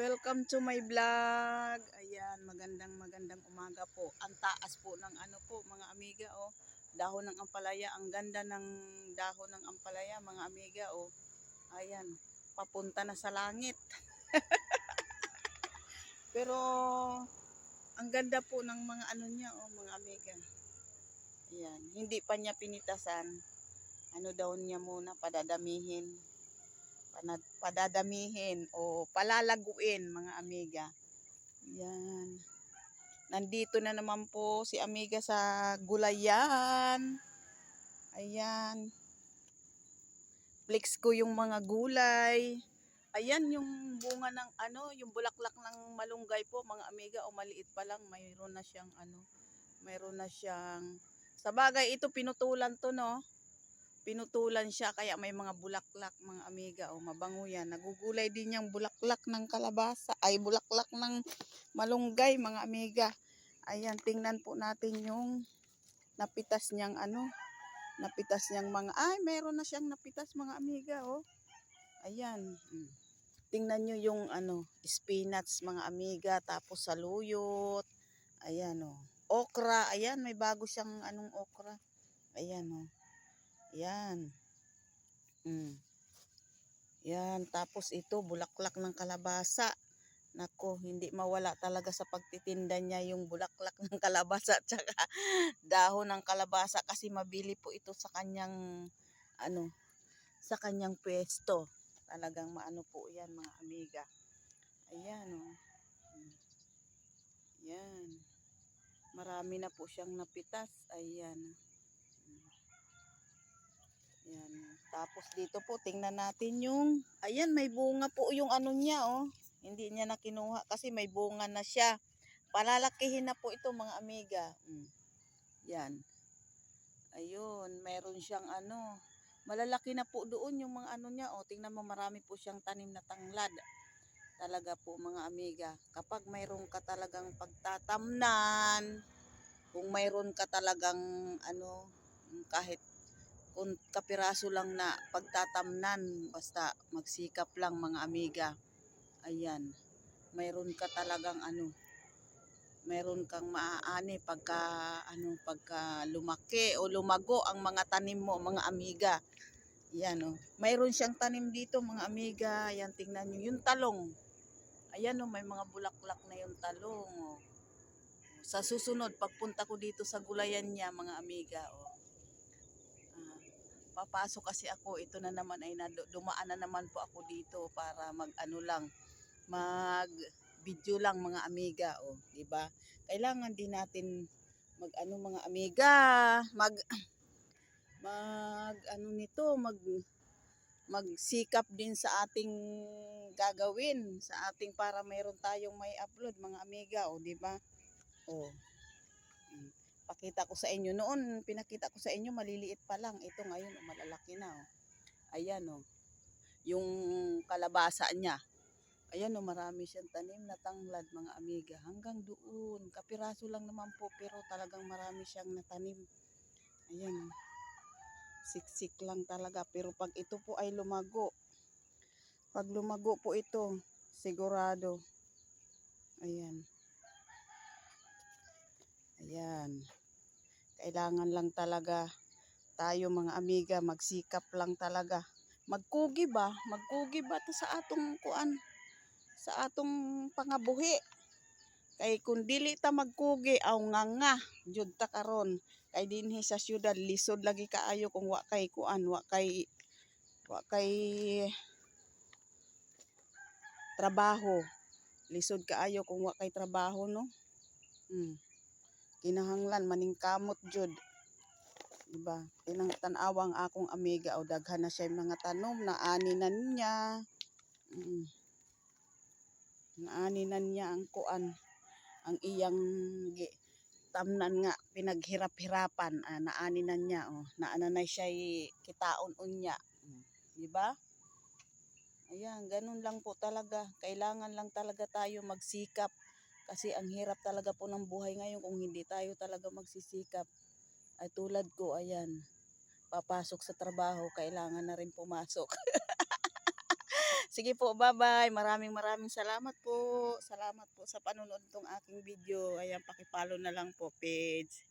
Welcome to my vlog. Ayan, magandang magandang umaga po. Ang taas po ng ano po, mga amiga, oh. Dahon ng ampalaya. Ang ganda ng dahon ng ampalaya, mga amiga, oh. Ayan, papunta na sa langit. Pero, ang ganda po ng mga ano niya, oh, mga amiga. Ayan, hindi pa niya pinitasan. Ano daw niya muna, padadamihin padadamihin o palalaguin mga amiga. Yan. Nandito na naman po si amiga sa gulayan. Ayan. Flex ko yung mga gulay. Ayan yung bunga ng ano, yung bulaklak ng malunggay po mga amiga o maliit pa lang, mayroon na siyang ano, mayroon na siyang sa bagay ito pinutulan to no pinutulan siya kaya may mga bulaklak mga amiga o mabango yan. Nagugulay din yung bulaklak ng kalabasa ay bulaklak ng malunggay mga amiga. Ayan, tingnan po natin yung napitas niyang ano, napitas niyang mga, ay meron na siyang napitas mga amiga oh. Ayan. mm. Tingnan nyo yung ano, spinach mga amiga, tapos saluyot. Ayan oh. Okra, ayan may bago siyang anong okra. Ayan oh. Yan. Mm. Yan. Tapos ito, bulaklak ng kalabasa. Nako, hindi mawala talaga sa pagtitinda niya yung bulaklak ng kalabasa at saka dahon ng kalabasa kasi mabili po ito sa kanyang ano, sa kanyang pwesto. Talagang maano po yan mga amiga. Ayan. Oh. Yan. Marami na po siyang napitas. Ayan. Yan. Tapos dito po, tingnan natin yung, ayan, may bunga po yung ano niya, oh. Hindi niya na kinuha kasi may bunga na siya. Palalakihin na po ito, mga amiga. Mm. Yan. Ayun, meron siyang ano, malalaki na po doon yung mga ano niya, oh. Tingnan mo, marami po siyang tanim na tanglad. Talaga po, mga amiga. Kapag mayroon ka talagang pagtatamnan, kung mayroon ka talagang ano, kahit kung kapiraso lang na pagtatamnan, basta magsikap lang mga amiga. Ayan, mayroon ka talagang ano, mayroon kang maaani pagka ano pagka lumaki o lumago ang mga tanim mo mga amiga. Yan oh. Mayroon siyang tanim dito mga amiga. Yan tingnan niyo yung talong. Ayan oh, may mga bulaklak na yung talong oh. Sa susunod pagpunta ko dito sa gulayan niya mga amiga oh papasok kasi ako ito na naman ay dumaan na naman po ako dito para mag ano lang mag video lang mga amiga oh di ba? Kailangan din natin mag ano mga amiga mag mag ano nito mag magsikap din sa ating gagawin sa ating para mayroon tayong may upload mga amiga oh di ba? Oh pakita ko sa inyo. Noon, pinakita ko sa inyo, maliliit pa lang. Ito ngayon, oh, malalaki na. Oh. Ayan, oh. Yung kalabasa niya. Ayan, oh, marami siyang tanim na tanglad, mga amiga. Hanggang doon. Kapiraso lang naman po, pero talagang marami siyang natanim. Ayan, oh. Siksik lang talaga. Pero pag ito po ay lumago, pag lumago po ito, sigurado. Ayan. Ayan. Kailangan lang talaga tayo mga amiga magsikap lang talaga. Magkugi ba? Magkugi ba to sa atong kuan? Sa atong pangabuhi? Kay kung dili ta magkugi aw nga nga jud ta karon. Kay dinhi sa syudad lisod lagi kaayo kung wa kay kuan wa kay wa kay trabaho. Lisod kaayo kung wa kay trabaho no? Hmm kinahanglan maningkamot jud. Diba? Tinang tanawang akong amiga o daghan na siya mga tanom. Na ani na niya. Mm. naani na niya ang kuan. Ang iyang gi, tamnan nga pinaghirap-hirapan. Ah, naani na niya oh. Naana na siya kitaon unya. Mm. di ba ayan ganun lang po talaga. Kailangan lang talaga tayo magsikap kasi ang hirap talaga po ng buhay ngayon kung hindi tayo talaga magsisikap. Ay tulad ko, ayan, papasok sa trabaho, kailangan na rin pumasok. Sige po, bye-bye. Maraming maraming salamat po. Salamat po sa panonood ng aking video. Ayan, pakipalo na lang po page.